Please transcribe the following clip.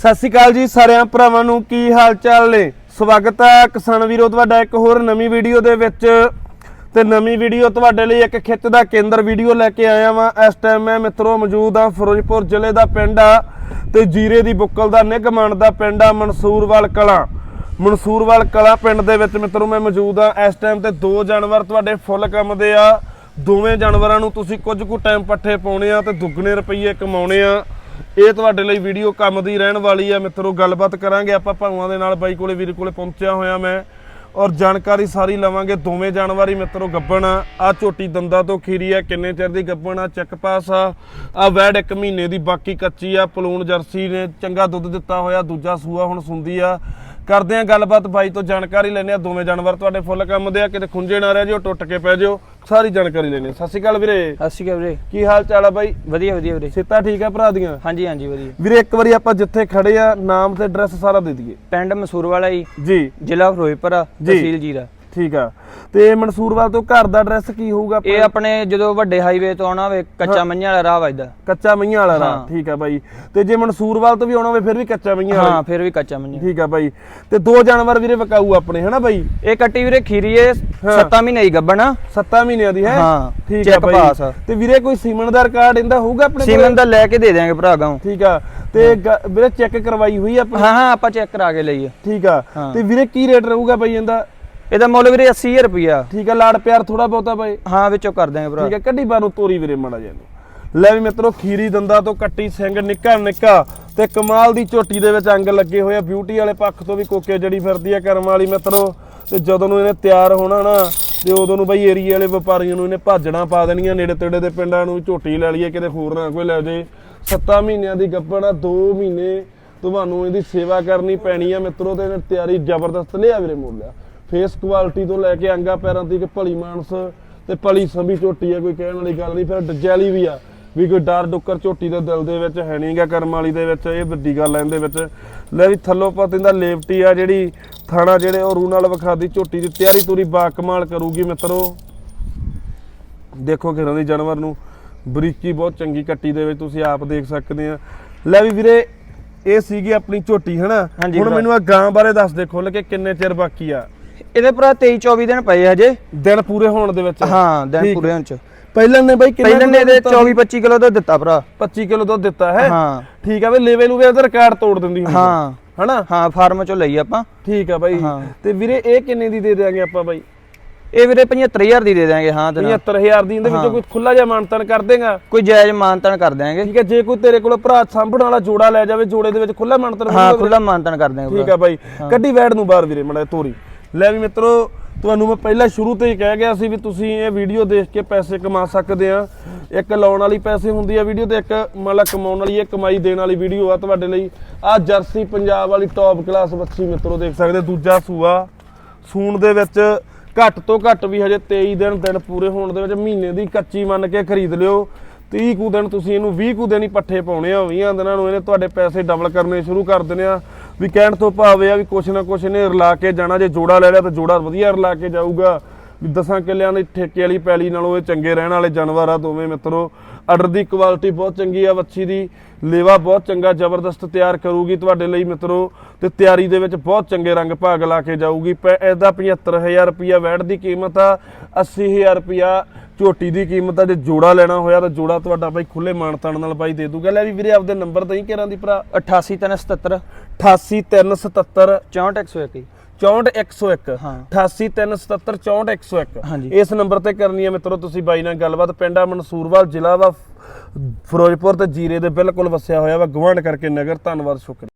ਸਤਿ ਸ਼੍ਰੀ ਅਕਾਲ ਜੀ ਸਾਰਿਆਂ ਭਰਾਵਾਂ ਨੂੰ, ਕੀ ਹਾਲ ਚਾਲ ਨੇ? ਸਵਾਗਤ ਹੈ ਕਿਸਾਨ ਵੀਰੋ, ਤੁਹਾਡਾ ਇੱਕ ਹੋਰ ਨਵੀਂ ਵੀਡੀਓ ਦੇ ਵਿੱਚ। ਤੇ ਨਵੀਂ ਵੀਡੀਓ ਤੁਹਾਡੇ ਲਈ ਇੱਕ ਖਿੱਚ ਦਾ ਕੇਂਦਰ ਵੀਡੀਓ ਲੈ ਕੇ ਆਇਆ ਵਾਂ। ਇਸ ਟਾਈਮ ਮੈਂ ਮਿੱਤਰੋ ਮੌਜੂਦ ਆ ਫਿਰੋਜ਼ਪੁਰ ਜ਼ਿਲ੍ਹੇ ਦਾ ਪਿੰਡ ਆ ਤੇ ਜੀਰੇ ਦੀ ਬੁੱਕਲ ਦਾ ਨਿਗਮਣ ਦਾ ਪਿੰਡ ਆ, ਮਨਸੂਰਵਾਲ ਕਲਾਂ। ਮਨਸੂਰਵਾਲ ਕਲਾਂ ਪਿੰਡ ਦੇ ਵਿੱਚ ਮਿੱਤਰੋ ਮੈਂ ਮੌਜੂਦ ਆ ਇਸ ਟਾਈਮ ਤੇ ਦੋ ਜਾਨਵਰ ਤੁਹਾਡੇ ਫੁੱਲ ਕੰਮ ਦੇ ਆ। ਦੋਵੇਂ ਜਾਨਵਰਾਂ ਨੂੰ ਤੁਸੀਂ ਕੁਝ ਕੁ ਟਾਈਮ ਪੱਠੇ ਪਾਉਣੇ ਆ ਤੇ ਦੁੱਗਣੇ ਰੁਪਈਏ ਕਮਾਉਣੇ ਆ। ਇਹ ਤੁਹਾਡੇ ਲਈ ਵੀਡੀਓ ਕੰਮ ਦੀ ਰਹਿਣ ਵਾਲੀ ਆ। ਮਿੱਤਰੋ, ਗੱਲਬਾਤ ਕਰਾਂਗੇ ਆਪਾਂ ਭਾਵਾਂ ਦੇ ਨਾਲ, ਬਾਈ ਕੋਲੇ, ਵੀਰ ਕੋਲੇ ਪਹੁੰਚਿਆ ਹੋਇਆ ਮੈਂ। ਔਰ ਜਾਣਕਾਰੀ ਸਾਰੀ ਲਵਾਂਗੇ ਦੋਵੇਂ ਜਾਨਵਰ ਹੀ। ਮਿੱਤਰੋ, ਗੱਬਣ ਆ ਆ ਝੋਟੀ ਦੰਦਾ ਤੋਂ ਖੀਰੀ ਆ, ਕਿੰਨੇ ਚਿਰ ਦੀ ਗੱਬਣ ਆ ਚੱਕ ਪਾਸ ਆ। ਆ ਵੈੜ ਇੱਕ ਮਹੀਨੇ ਦੀ, ਬਾਕੀ ਕੱਚੀ ਆ, ਪਲੂਣ ਜਰਸੀ ਨੇ ਚੰਗਾ ਦੁੱਧ ਦਿੱਤਾ ਹੋਇਆ, ਦੂਜਾ ਸੂਆ ਹੁਣ ਸੁੰਦੀ ਆ। ਕਰਦੇ ਆ ਗੱਲਬਾਤ ਬਾਈ ਤੋਂ ਜਾਣਕਾਰੀ ਲੈਣੇ ਆ ਦੋਵੇਂ ਜਾਨਵਰ ਤੁਹਾਡੇ ਫੁੱਲ ਕੰਮ ਦੇ ਆ ਕਿਤੇ ਖੁੰਝੇ ਨਾ ਰਹਿ ਜਿਓ ਟੁੱਟ ਕੇ ਪੈ ਜਿਓ ਸਾਰੀ ਜਾਣਕਾਰੀ ਲੈਣੀ ਸਤਿ ਸ਼੍ਰੀ ਅਕਾਲ ਵੀਰੇ। ਸਤਿ ਸ਼੍ਰੀ ਅਕਾਲ ਵੀਰੇ। ਕੀ ਹਾਲ ਚਾਲ ਆ ਬਾਈ? ਵਧੀਆ ਵਧੀਆ ਵੀਰੇ। ਸਿੱਤਾ ਠੀਕ ਆ ਭਰਾ ਦੀਆਂ? ਹਾਂਜੀ ਹਾਂਜੀ ਵਧੀਆ। ਵੀਰੇ ਇੱਕ ਵਾਰੀ ਆਪਾਂ ਜਿੱਥੇ ਖੜੇ ਆ ਨਾਮ ਤੇ ਐਡਰੈਸ ਸਾਰਾ ਦੇ ਦਈਏ। ਪਿੰਡ ਮਸੂਰ ਵਾਲਾ ਜੀ ਜੀ। ਜ਼ਿਲ੍ਹਾ ਫਿਰੋਜ਼ਪੁਰ। ਤਹਿਸੀਲ ਜੀਰਾ। ਠੀਕ ਆ। ਤੇ ਮਨਸੂਰਵਾਲ ਤੋਂ ਘਰ ਦਾ ਐਡਰੈਸ ਕੀ ਹੋਊਗਾ ਆਪਣਾ? ਇਹ ਆਪਣੇ? ਜਦੋਂ ਵੱਡੇ ਹਾਈਵੇ ਤੋਂ ਆਉਣਾ ਹੋਵੇ ਕੱਚਾ ਮੰਝਾਂ ਵਾਲਾ ਰਾਹ ਵੱਜਦਾ। ਕੱਚਾ ਮਈਆਂ ਵਾਲਾ ਰਾਹ। ਠੀਕ ਆ ਬਾਈ। ਤੇ ਜੇ ਮਨਸੂਰਵਾਲ ਤੋਂ ਵੀ ਆਉਣਾ ਹੋਵੇ ਫਿਰ ਵੀ ਕੱਚਾ ਮਈਆਂ ਵਾਲਾ ਹਾਂ। ਫਿਰ ਵੀ ਕੱਚਾ ਮੰਝਾਂ ਠੀਕ ਆ ਬਾਈ। ਤੇ ਦੋ ਜਾਨਵਰ ਵੀਰੇ ਵਿਕਾਊ ਆਪਣੇ ਹਨਾ ਬਾਈ? ਇਹ ਕੱਟੀ ਵੀਰੇ ਖੀਰੀ ਏ 7 ਮਹੀਨੇ ਦੀ ਗੱਬਣ ਆ। 7 ਮਹੀਨਿਆਂ ਦੀ ਹੈ? ਹਾਂ, ਠੀਕ ਆ ਬਾਈ। ਪਾਸ। ਤੇ ਵੀਰੇ ਕੋਈ ਸੀਮਨ ਦਾ ਰਿਕਾਰਡ ਇਹਦਾ ਹੋਊਗਾ ਆਪਣੇ ਕੋਲ? ਸੀਮਨ ਦਾ ਲੈ ਕੇ ਦੇ ਦਿਆਂਗੇ ਭਰਾ ਗਾਉਂ। ਠੀਕ ਆ। ਤੇ ਵੀਰੇ ਚੈੱਕ ਕਰਵਾਈ ਹੋਈ ਆ ਆਪਣੀ? ਹਾਂ ਹਾਂ ਆਪਾਂ ਚੈੱਕ ਕਰਾ ਕੇ ਲਈਏ। ਠੀਕ ਆ। ਤੇ ਵੀਰੇ ਕੀ ਰੇਟ ਰਹੂਗਾ ਬਾਈ ਇਹਦਾ? ਇਹਦਾ ਮੁੱਲ ਵੀਰੇ 80000 ਰੁਪਿਆ ਠੀਕ ਆ ਲਾੜ ਪਿਆਰ ਥੋੜਾ ਬਹੁਤਾ ਬਾਈ। ਹਾਂ ਵਿੱਚੋਂ ਕਰ ਦਿਆਂਗੇ ਭਰਾ। ਠੀਕ ਹੈ ਕੱਢੀ ਬਾਰ ਨੂੰ ਤੋਰੀ ਵੀਰੇ ਮਾੜਾ ਜਿਹਾ ਨੂੰ ਲੈ ਵੀ ਮਿੱਤਰੋ ਖੀਰੀ ਦੰਦਾ ਤੋਂ ਕੱਟੀ ਸਿੰਘ ਨਿੱਕਾ ਨਿੱਕਾ ਤੇ ਕਮਾਲ ਦੀ ਝੋਟੀ ਦੇ ਵਿੱਚ ਅੰਗ ਲੱਗੇ ਹੋਏ ਆ। ਬਿਊਟੀ ਵਾਲੇ ਪੱਖ ਤੋਂ ਵੀ ਕੋਕੇ ਜੜੀ ਫਿਰਦੀ ਆ ਕਰਮ ਵਾਲੀ ਮਿੱਤਰੋ। ਤੇ ਜਦੋਂ ਨੂੰ ਇਹਨੇ ਤਿਆਰ ਹੋਣਾ ਨਾ ਤੇ ਉਦੋਂ ਨੂੰ ਬਈ ਏਰੀਏ ਵਾਲੇ ਵਪਾਰੀਆਂ ਨੂੰ ਇਹਨੇ ਭਾਜਣਾ ਪਾ ਦੇਣੀਆਂ। ਨੇੜੇ ਤੇੜੇ ਦੇ ਪਿੰਡਾਂ ਨੂੰ ਝੋਟੀ ਲੈ ਲਈਏ ਕਿਤੇ ਹੋਰ ਨਾ ਕੋਈ ਲੈ ਜੇ। 7 ਮਹੀਨਿਆਂ ਦੀ ਗੱਭਣ ਆ 2 ਮਹੀਨੇ ਤੁਹਾਨੂੰ ਇਹਦੀ ਸੇਵਾ ਕਰਨੀ ਪੈਣੀ ਆ ਮਿੱਤਰੋ ਤੇ ਇਹਨੇ ਤਿਆਰੀ ਜ਼ਬਰਦਸਤ ਲਿਆ ਵੀਰੇ ਮੋਲਿਆ ਫੇਸ ਕੁਆਲਿਟੀ ਤੋਂ ਲੈ ਕੇ ਅੰਗਾ ਪੈਰਾਂ ਤੱਕ ਭਲੀ ਮਾਨਸ ਤੇ ਭਲੀ ਸੰਭੀ ਝੋਟੀ ਆ ਕੋਈ ਕਹਿਣ ਵਾਲੀ ਗੱਲ ਨਹੀਂ। ਫਿਰ ਡੱਜੈਲੀ ਵੀ ਆ ਵੀ ਕੋਈ ਡਰ ਡੁੱਕਰ ਝੋਟੀ ਦੇ ਦਿਲ ਦੇ ਵਿੱਚ ਹੈ ਨਹੀਂਗਾ ਕਰਮ ਵਾਲੀ ਦੇ ਵਿੱਚ ਇਹ ਵੱਡੀ ਗੱਲ ਆ ਇਹਦੇ ਵਿੱਚ। ਲੈ ਵੀ ਥੱਲੋਂ ਪਤ ਇਹਦਾ ਲੇਵਟੀ ਆ ਜਿਹੜੀ ਥਾਣਾ ਜਿਹੜੇ ਉਹ ਰੂ ਨਾਲ ਵਿਖਾਦੀ ਝੋਟੀ ਦੀ ਤਿਆਰੀ ਤੁਰੀ ਬਾ ਕਮਾਲ ਕਰੂਗੀ ਮਿੱਤਰੋ। ਦੇਖੋ ਘਰਾਂ ਦੀ ਜਾਨਵਰ ਨੂੰ ਬਰੀਕੀ ਬਹੁਤ ਚੰਗੀ ਕੱਟੀ ਦੇ ਵਿੱਚ ਤੁਸੀਂ ਆਪ ਦੇਖ ਸਕਦੇ ਆ। ਲੈ ਵੀ ਵੀਰੇ ਇਹ ਸੀਗੀ ਆਪਣੀ ਝੋਟੀ ਹਨਾ? ਹੁਣ। ਮੈਨੂੰ ਆ ਗਾਂ ਬਾਰੇ ਦੱਸ ਦੇ ਖੁੱਲ ਕੇ ਕਿੰਨੇ ਚਿਰ ਬਾਕੀ ਆ। ਇਹਦੇ ਭਰਾ 23 24 ਦਿਨ ਪਏ ਹਜੇ। ਦਿਨ ਪੂਰੇ ਹੋਣ ਦੇ ਵਿੱਚ। ਹਾਂ ਦਿਨ ਠੀਕ। ਪੂਰੇ ਹੋਣ ਚ। ਪਹਿਲਾਂ ਨੇ ਬਾਈ ਕਿੰਨਾ ਪਹਿਲਾਂ ਨੇ ਇਹਦੇ ਦੁੱਧ ਦਿੱਤਾ? 24 25 ਕਿਲੋ ਦਾ ਦਿੱਤਾ ਭਰਾ। 25 ਕਿਲੋ ਦੁੱਧ ਦਿੱਤਾ ਹੈ। ਹਾਂ। ਠੀਕ ਆ ਬਈ ਲੈਵਲ ਨੂੰ ਵੀ ਉਹਦਾ ਰਿਕਾਰਡ ਤੋੜ ਦਿੰਦੀ ਹੁੰਦੀ ਹਾਂ। ਹਨਾ? ਹਾਂ ਫਾਰਮ ਚੋਂ ਲਈ ਆਪਾਂ। ਠੀਕ ਆ ਬਾਈ। ਹਾਂ। ਤੇ ਵੀਰੇ ਇਹ ਕਿੰਨੇ ਦੀ ਦੇ ਦਿਆਂਗੇ ਆਪਾਂ ਬਾਈ? ਇਹ ਵੀਰੇ 75000 ਦੀ ਦੇ ਦਾਂਗੇ ਹਾਂ ਤੇ ਨਾਲ। 75000 ਦੀ ਇਹਦੇ ਵਿੱਚੋਂ ਕੋਈ ਖੁੱਲਾ ਜਿਹਾ ਮਾਨਤਨ ਕਰ ਦੇਗਾ? ਕੋਈ ਜਾਇਜ਼ ਮਾਨਤਨ ਕਰ ਦਿਆਂਗੇ। ਠੀਕ ਹੈ ਜੇ ਕੋਈ ਤੇਰੇ ਕੋਲ ਭਰਾ ਸਾਂਭਣ ਵਾਲਾ ਜੋੜਾ ਲੈ ਜਾਵੇ ਜੋੜੇ ਦੇ ਵਿੱਚ ਖੁੱਲਾ ਮਾਨਤਨ ਹਾਂ ਖੁੱਲਾ ਮਾਨਤਨ ਕਰ ਦਿਆਂਗੇ ਠੀਕ ਆ ਬਾਈ। ਕੱਢੀ ਵੈੜ ਨੂੰ ਬਾਹਰ ਵੀਰੇ ਮੜਾ ਤੋਰੀ। ਲੈ ਵੀ ਮਿੱਤਰੋ, ਤੁਹਾਨੂੰ ਮੈਂ ਪਹਿਲਾਂ ਸ਼ੁਰੂ ਤੋਂ ਹੀ ਕਹਿ ਗਿਆ ਸੀ ਵੀ ਤੁਸੀਂ ਇਹ ਵੀਡੀਓ ਦੇਖ ਕੇ ਪੈਸੇ ਕਮਾ ਸਕਦੇ ਆ। ਇੱਕ ਲਾਉਣ ਵਾਲੀ ਪੈਸੇ ਹੁੰਦੀ ਆ ਵੀਡੀਓ ਤੇ ਇੱਕ ਮਤਲਬ ਕਮਾਉਣ ਵਾਲੀ, ਇਹ ਕਮਾਈ ਦੇਣ ਵਾਲੀ ਵੀਡੀਓ ਆ ਤੁਹਾਡੇ ਲਈ। ਆ ਜਰਸੀ ਪੰਜਾਬ ਵਾਲੀ ਟੌਪ ਕਲਾਸ ਬੱਚੀ ਮਿੱਤਰੋ ਦੇਖ ਸਕਦੇ, ਦੂਜਾ ਸੂਆ। ਸੂਣ ਦੇ ਵਿੱਚ ਘੱਟ ਤੋਂ ਘੱਟ ਵੀ ਹਜੇ 23 ਦਿਨ ਦਿਨ ਪੂਰੇ ਹੋਣ ਦੇ ਵਿੱਚ ਮਹੀਨੇ ਦੀ ਕੱਚੀ ਮੰਨ ਕੇ ਖਰੀਦ ਲਿਓ। 30 ਕੁ ਦਿਨ ਤੁਸੀਂ ਇਹਨੂੰ 20 ਕੁ ਦਿਨ ਹੀ ਪੱਠੇ ਪਾਉਣੇ ਆ 20 ਦਿਨਾਂ ਨੂੰ ਇਹਨੇ ਤੁਹਾਡੇ ਪੈਸੇ ਡਬਲ ਕਰਨੇ ਸ਼ੁਰੂ ਕਰ ਦੇਣੇ ਆ। ਵੀ ਕਹਿਣ ਤੋਂ ਭਾਵ ਇਹ ਆ ਵੀ ਕੁਛ ਨਾ ਕੁਛ ਇਹਨੇ ਰਲਾ ਕੇ ਜਾਣਾ, ਜੇ ਜੋੜਾ ਲੈ ਲਿਆ ਤਾਂ ਜੋੜਾ ਵਧੀਆ ਰਲਾ ਕੇ ਜਾਊਗਾ। ਵੀ ਦਸਾਂ ਕਿੱਲਿਆਂ ਦੀ ਠੇਕੇ ਵਾਲੀ ਪੈਲੀ ਨਾਲੋਂ ਇਹ ਚੰਗੇ ਰਹਿਣ ਵਾਲੇ ਜਾਨਵਰ ਆ ਦੋਵੇਂ ਮਿੱਤਰੋ। ਆਰਡਰ ਦੀ ਕੁਆਲਿਟੀ ਬਹੁਤ ਚੰਗੀ ਆ ਵੱਛੀ ਦੀ, ਲੇਵਾ ਬਹੁਤ ਚੰਗਾ ਜ਼ਬਰਦਸਤ ਤਿਆਰ ਕਰੂਗੀ ਤੁਹਾਡੇ ਲਈ ਮਿੱਤਰੋ। ਤੇ ਤਿਆਰੀ ਦੇ ਵਿੱਚ ਬਹੁਤ ਚੰਗੇ ਰੰਗ ਭਾਗ ਲਾ ਕੇ ਜਾਊਗੀ। ਪੈ- ਇਹਦਾ 75000 ਰੁਪਿਆ ਵੈਟ ਦੀ ਕੀਮਤ ਆ 80000 ਰੁਪਿਆ ਝੋਟੀ ਦੀ ਕੀਮਤ ਆ ਜੇ ਜੋੜਾ ਲੈਣਾ ਹੋਇਆ ਤਾਂ ਜੋੜਾ ਤੁਹਾਡਾ ਬਾਈ ਖੁੱਲੇ ਮਾਨਤਾਨ ਨਾਲ ਬਾਈ ਦੇ ਦੂਗਾ। ਲੈ ਵੀ ਵੀਰੇ ਆਪਦੇ ਨੰਬਰ ਦਈ ਕਿਹਨਾਂ ਦੀ ਭਰਾ। 88377 88377 64101 64101 ਹਾਂ। 88377 64101 ਹਾਂਜੀ। ਇਸ ਨੰਬਰ ਤੇ ਕਰਨੀ ਹੈ ਮਿੱਤਰੋ ਤੁਸੀਂ ਬਾਈ ਨਾਲ ਗੱਲਬਾਤ। ਪਿੰਡਾ ਮਨਸੂਰਵਾਲ ਜ਼ਿਲ੍ਹਾ ਵਾ ਫਿਰੋਜ਼ਪੁਰ ਤੇ ਜੀਰੇ ਦੇ ਬਿਲਕੁਲ ਵਸਿਆ ਹੋਇਆ ਵਾ। ਗਵਾਂਢ ਕਰਕੇ ਨਗਰ ਧੰਨਵਾਦ ਸ਼ੁਕਰੀਆ।